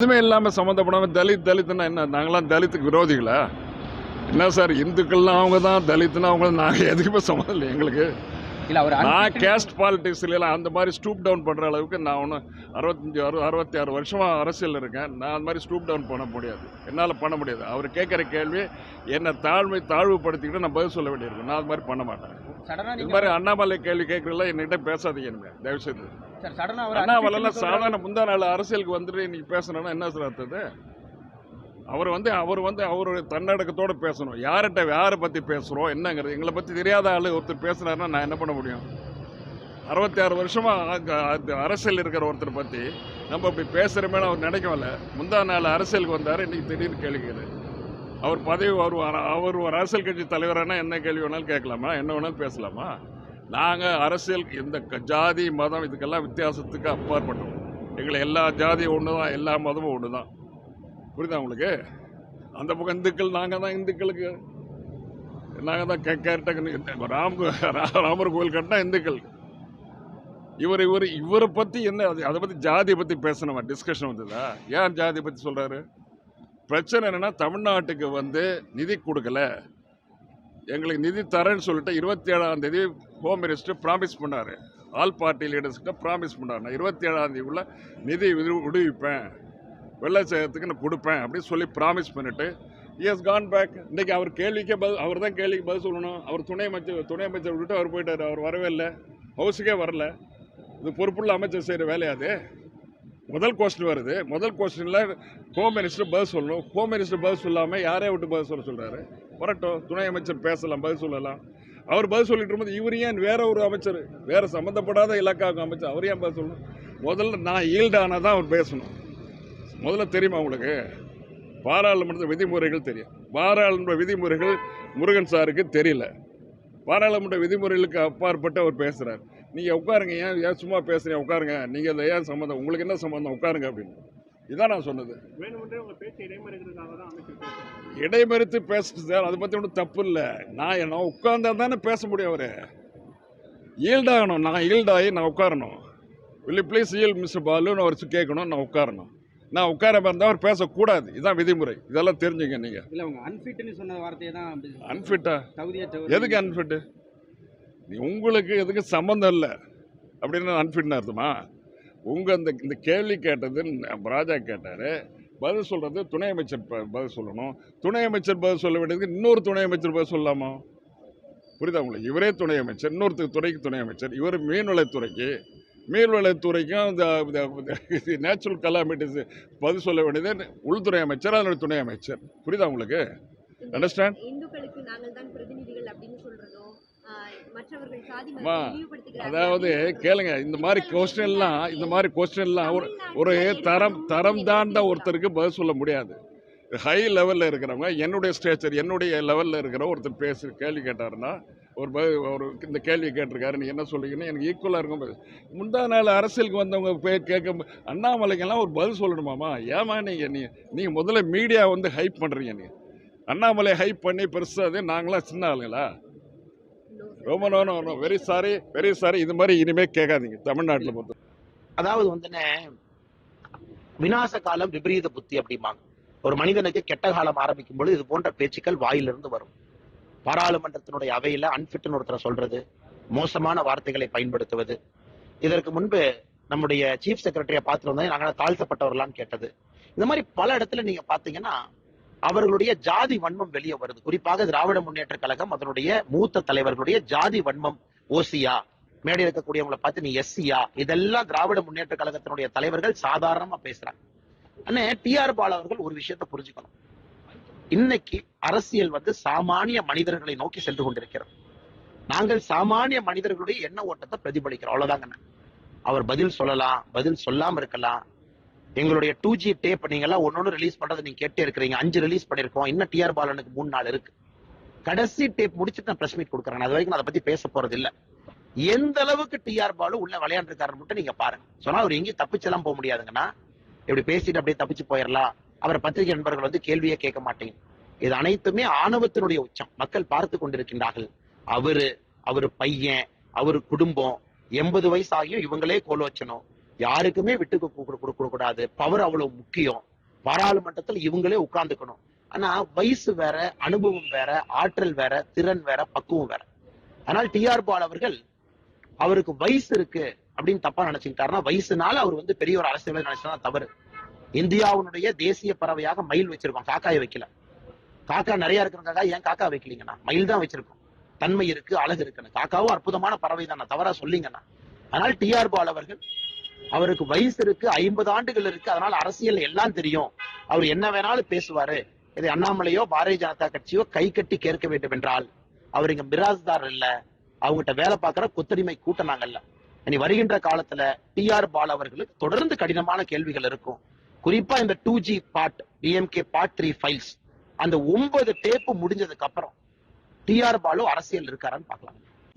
எதுவுமே இல்லாமல் சம்மந்தப்படாமல் தலித் தலித்னா என்ன? நாங்களாம் தலித்துக்கு விரோதிகளா? என்ன சார் இந்துக்கள்லாம் அவங்க தான் தலித்னா அவங்க நாங்கள் எதுக்குமே சம்மந்தம் இல்லை எங்களுக்கு நான் கேஸ்ட் பாலிடிக்ஸ்லாம் அந்த மாதிரி ஸ்டூப் டவுன் பண்ணுற அளவுக்கு நான் ஒன்றும் அறுபத்தஞ்சி அறு அறுபத்தி ஆறு வருஷமாக அரசியல் இருக்கேன். நான் அந்த மாதிரி ஸ்டூப் டவுன் பண்ண முடியாது. என்னால் பண்ண முடியாது. அவர் கேட்குற கேள்வி என்னை தாழ்மை தாழ்வுபடுத்திக்கிட்டு நான் பதில் சொல்ல வேண்டியிருக்கும். நான் அது மாதிரி பண்ண மாட்டேன். இது மாதிரி அண்ணாமலை கேள்வி கேட்குறதுல என்கிட்ட பேசாதீங்க இனிமே. தயவு அவர் சொல்றாரு. சாதாரண முந்தா நாள் அரசியலுக்கு வந்துட்டு இன்னைக்கு பேசணும்னா என்ன சார் அர்த்தது அவர் வந்து அவர் வந்து அவருடைய தன்னடக்கத்தோட பேசணும். யார்கிட்ட யாரை பற்றி பேசுகிறோம் என்னங்கிறது. எங்களை பற்றி தெரியாத ஆள் ஒருத்தர் பேசுனாருன்னா நான் என்ன பண்ண முடியும்? அறுபத்தி ஆறு வருஷமா அங்க- அது அரசியல் இருக்கிற ஒருத்தர் பற்றி நம்ம அப்படி பேசுகிறோமேனு அவர் நினைக்கவில்ல முந்தா நாள் அரசியலுக்கு வந்தார் இன்னைக்கு திடீர்னு கேள்விக்கிறார் அவர் பதவி அவர் அவர் ஒரு அரசியல் கட்சி தலைவரானா என்ன கேள்வி வேணாலும் கேட்கலாமா? என்ன வேணாலும் பேசலாமா? நாங்கள் அரசியல் இந்த க- ஜாதி மதம் இதுக்கெல்லாம் வித்தியாசத்துக்கு அப்பாற்பட்டோம். எங்களை எல்லா ஜாதியும் ஒன்று தான் எல்லா மதமும் ஒன்று தான் புரியுதா உங்களுக்கு? அந்த பக்கம் இந்துக்கள் நாங்கள் தான் இந்துக்களுக்கு. நாங்கள் தான் கேட்ட ராம் ரா- ராமர் கோயில் கட்டினா இந்துக்கள். இவர் இவர் இவரை பற்றி என்ன அது அதை பற்றி ஜாதியை பற்றி பேசணுமா? டிஸ்கஷன் வந்ததா? ஏன் ஜாதியை பற்றி சொல்கிறாரு பிரச்சனை என்னென்னா தமிழ்நாட்டுக்கு வந்து நிதி கொடுக்கல. எங்களுக்கு நிதி தரேன்னு சொல்லிட்டு இருபத்தி ஏழாம் தேதி ஹோம் மினிஸ்டர் ப்ராமிஸ் பண்ணார். ஆல் பார்ட்டி லீடர்ஸ்கிட்ட ப்ராமிஸ் பண்ணார். நான் இருபத்தி ஏழாம் தேதிக்குள்ள நிதி விடு- விடுவிப்பேன். வெள்ளச்சேகத்துக்கு நான் கொடுப்பேன் அப்படின்னு சொல்லி ப்ராமிஸ் பண்ணிவிட்டு இஎஸ் கான் பேக் இன்றைக்கி அவர் கேள்விக்கே பதில் அவர் தான் கேள்விக்கு பதில் சொல்லணும். அவர் துணை அமைச்சர் துணை அமைச்சர் விட்டுட்டு அவர் போயிட்டார். அவர் வரவே இல்லை. ஹவுஸுக்கே வரல. இது பொறுப்புள்ள அமைச்சர் செய்கிற வேலையாது முதல் கொஸ்டின் வருது. முதல் கொஸ்டினில் ஹோம் மினிஸ்டர் பதில் சொல்லணும். ஹோம் மினிஸ்டர் பதில் சொல்லாமல் யாரே விட்டு பதில் சொல்ல சொல்கிறாரு வரட்டும் துணை அமைச்சர் பேசலாம் பதில் சொல்லலாம். அவர் பதில் சொல்லிட்டு இருக்கும்போது இவர் ஏன் வேற ஒரு அமைச்சர் வேறு சம்மந்தப்படாத இலாக்காவுக்கு அமைச்சர் அவர் ஏன் பதில் சொல்லணும்? முதல்ல நான் ஈல்டானா தான் அவர் பேசணும். முதல்ல தெரியுமா உங்களுக்கு? பாராளுமன்ற விதிமுறைகள் தெரியும். பாராளுமன்ற விதிமுறைகள் முருகன் சாருக்கு தெரியல. பாராளுமன்ற விதிமுறைகளுக்கு அப்பாற்பட்டு அவர் பேசுகிறார் நீங்கள் உட்காருங்க ஏன் ஏன் சும்மா பேசுறீங்க? உட்காருங்க. நீங்கள் அதை ஏன் சம்மந்தம் உங்களுக்கு என்ன சம்மந்தம் உட்காருங்க அப்படின்னு. இதான் நான் சொன்னது. இடைமறித்து பேசுறது சார் அதை பற்றி ஒன்றும் தப்பு இல்லை. நான் என்ன உட்கார்ந்தா தானே பேச முடியும் அவர். ஈல்டாகணும். நான் ஈல்டாகி நான் உட்காரணும். இல்லை ப்ளீஸ் ஈல் மிஸ்டர் பாலுன்னு அவர் கேட்கணும். நான் உட்காரணும். நான் உட்காராம இருந்தால் அவர் பேசக்கூடாது. இதுதான் விதிமுறை. இதெல்லாம் தெரிஞ்சுங்க நீங்கள் இல்ல அவங்க அன்ஃபிட்னு சொன்ன வார்த்தையை தான் அன்ஃபிட்டா எதுக்கு அன்ஃபிட்டு உங்களுக்கு எதுக்கு சம்மந்தம் இல்லை? அப்படின்னு அன்ஃபிட்னு அர்த்தமா? உங்கள் இந்த இந்த கேள்வி கேட்டது நம்ம ராஜா கேட்டார். பதில் சொல்கிறது துணை அமைச்சர் ப- பதில் சொல்லணும். துணை அமைச்சர் பதில் சொல்ல வேண்டியதுக்கு இன்னொரு துணை அமைச்சர் பதில் சொல்லலாமா? புரியுதா உங்களுக்கு? இவரே துணை அமைச்சர் இன்னொருத்தர் துறைக்கு துணை அமைச்சர். இவர் மீன்வளத்துறைக்கு மீன்வளத்துறைக்கும் இந்த நேச்சுரல் கலாமிட்டிஸ் பதில் சொல்ல வேண்டியது உள்துறை அமைச்சர் அதனுடைய துணை அமைச்சர். புரியுதா உங்களுக்கு? Understand? இந்துக்களுக்கு நாங்கள் தான் பிரதிநிதிகள் அப்படின்னு சொல்றதோ ஆஹ், மற்றவர்கள் சாதி அம்மா, மதத்தை இழிவுபடுத்துகிறார்கள் அதாவது. கேளுங்க இந்த மாதிரி கொஸ்டின் எல்லாம் இந்த மாதிரி கொஸ்டின் எல்லாம் ஒரு ஒரு தரம் தரம் தாண்ட ஒருத்தருக்கு பதில் சொல்ல முடியாது. ஹை லெவலில் இருக்கிறவங்க என்னுடைய ஸ்டேச்சர் என்னுடைய லெவலில் இருக்கிற ஒருத்தர் பேசு கேள்வி கேட்டாருன்னா ஒரு ஒரு இந்த கேள்வி கேட்டிருக்காரு நீ என்ன சொல்றீங்கன்னு எனக்கு ஈக்குவலாக இருக்கும். முந்தா நாள் அரசியலுக்கு வந்தவங்க போய் கேட்க அண்ணாமலைக்கெல்லாம் ஒரு பதில் சொல்லணுமாமா ஏமா நீங்கள் நீ நீங்கள் முதல்ல மீடியா வந்து ஹைப் பண்ணுறீங்க நீ அண்ணாமலை ஹைப் பண்ணி பெருசாக நாங்களாம் சின்ன ஆளுங்களா? ரொம்ப no very sorry very sorry இது மாதிரி இனிமேல் கேட்காதீங்க. தமிழ்நாட்டில் பொறுத்த அதாவது வந்துன்னு விநாச காலம் விபரீத புத்தி அப்படிம்பாங்க. ஒரு மனிதனுக்கு கெட்ட காலம் ஆரம்பிக்கும் பொழுது இது போன்ற பேச்சுக்கள் வாயிலிருந்து வரும். பாராளுமன்றத்தினுடைய அவையில அன்பிட்னு ஒருத்தரை சொல்றது மோசமான வார்த்தைகளை பயன்படுத்துவது. இதற்கு முன்பு நம்முடைய சீஃப் செக்ரட்டரியை பார்த்துட்டு வந்தா நாங்க தாழ்த்தப்பட்டவர்களான்னு கேட்டது. இந்த மாதிரி பல இடத்துல நீங்க பாத்தீங்கன்னா அவர்களுடைய ஜாதி வன்மம் வெளியே வருது. குறிப்பாக திராவிட முன்னேற்ற கழகம் அதனுடைய மூத்த தலைவர்களுடைய ஜாதி வன்மம் ஓசியா. மேடை இருக்கக்கூடியவங்களை பார்த்து நீ எஸ்சியா? இதெல்லாம் திராவிட முன்னேற்ற கழகத்தினுடைய தலைவர்கள் சாதாரணமா பேசுறாங்க. அண்ணே டிஆர் பால் அவர்கள் ஒரு விஷயத்தை புரிஞ்சுக்கணும். இன்னைக்கு அரசியல் வந்து சாமானிய மனிதர்களை நோக்கி சென்று கொண்டிருக்கிறது. நாங்கள் சாமானிய மனிதர்களுடைய எண்ண ஓட்டத்தை பிரதிபலிக்கிறோம். அவ்வளவுதாங்க அவர் பதில் சொல்லலாம் பதில் சொல்லாம இருக்கலாம். எங்களுடைய டூ ஜி டேப் நீங்கெல்லாம் ஒன்னொன்னு ரிலீஸ் பண்றதை நீங்க கேட்டே இருக்கிறீங்க. அஞ்சு ரிலீஸ் பண்ணிருக்கோம் இன்னும் டிஆர் பாலனுக்கு மூணு நாள் இருக்கு. கடைசி டேப் முடிச்சுட்டு நான் பிரஸ் மீட் கொடுக்குறேன். அது வரைக்கும் அதை பத்தி பேச போறது இல்ல. எந்த அளவுக்கு டிஆர் பாலு உள்ள விளையாண்டுருக்காரு மட்டும் நீங்க பாருங்க. சொன்னா அவர் எங்கேயும் தப்பிச்செல்லாம் போக முடியாதுங்கன்னா இப்படி பேசிட்டு அப்படியே தப்பிச்சு போயிடலாம் அவரை பத்திரிகை நண்பர்கள் வந்து கேள்வியே கேட்க மாட்டேங்க இது அனைத்துமே ஆணவத்தினுடைய உச்சம். மக்கள் பார்த்து கொண்டிருக்கின்றார்கள். அவரு அவரு பையன் அவரு குடும்பம். எண்பது வயசு ஆகியும் இவங்களே கோல வச்சணும் யாருக்குமே விட்டு கொடுக்க கூடாது பவர் அவ்வளவு முக்கியம். பாராளுமன்றத்தில் இவங்களே உட்கார்ந்துக்கணும். ஆனா வயசு வேற அனுபவம் வேற ஆற்றல் வேற திறன் வேற பக்குவம் வேற. ஆனால் டிஆர் பால் அவர்கள் அவருக்கு வயசு இருக்கு அப்படின்னு தப்பா நினைச்சுக்கிட்டாருன்னா வயசுனால அவர் வந்து பெரிய ஒரு அரசியல் நினைச்சா தவறு. இந்தியாவுடைய தேசிய பறவையாக மயில் வச்சிருக்கோம். காக்காயை வைக்கல. காக்கா நிறைய இருக்கிறதுக்காக ஏன் காக்கா வைக்கலீங்கண்ணா மயில் தான் வச்சிருக்கோம். தன்மை இருக்கு அழகு இருக்குன்னு. காக்காவும் அற்புதமான பறவை தான் தவறா சொல்லிங்கண்ணா ஆனால் டிஆர் பால் அவர்கள் அவருக்கு வயசு இருக்கு ஐம்பது ஆண்டுகள் இருக்கு. அதனால அரசியல் எல்லாம் தெரியும். அவர் என்ன வேணாலும் பேசுவாரு. இதை அண்ணாமலையோ பாரதிய ஜனதா கட்சியோ கை கட்டி கேட்க வேண்டும் என்றால் அவர் இங்க மிராஸ்தார் இல்ல. அவங்ககிட்ட வேலை பார்க்கிற கொத்தடிமை கூட்டனாங்கல்ல இனி வருகின்ற காலத்துல டி ஆர் பால் அவர்களுக்கு தொடர்ந்து கடினமான கேள்விகள் இருக்கும். குறிப்பா இந்த two G part DMK part three files. அந்த ஒன்பது டேப்பு முடிஞ்சதுக்கு அப்புறம் டி ஆர் பாலு அரசியல் இருக்காரான்னு பாக்கலாம்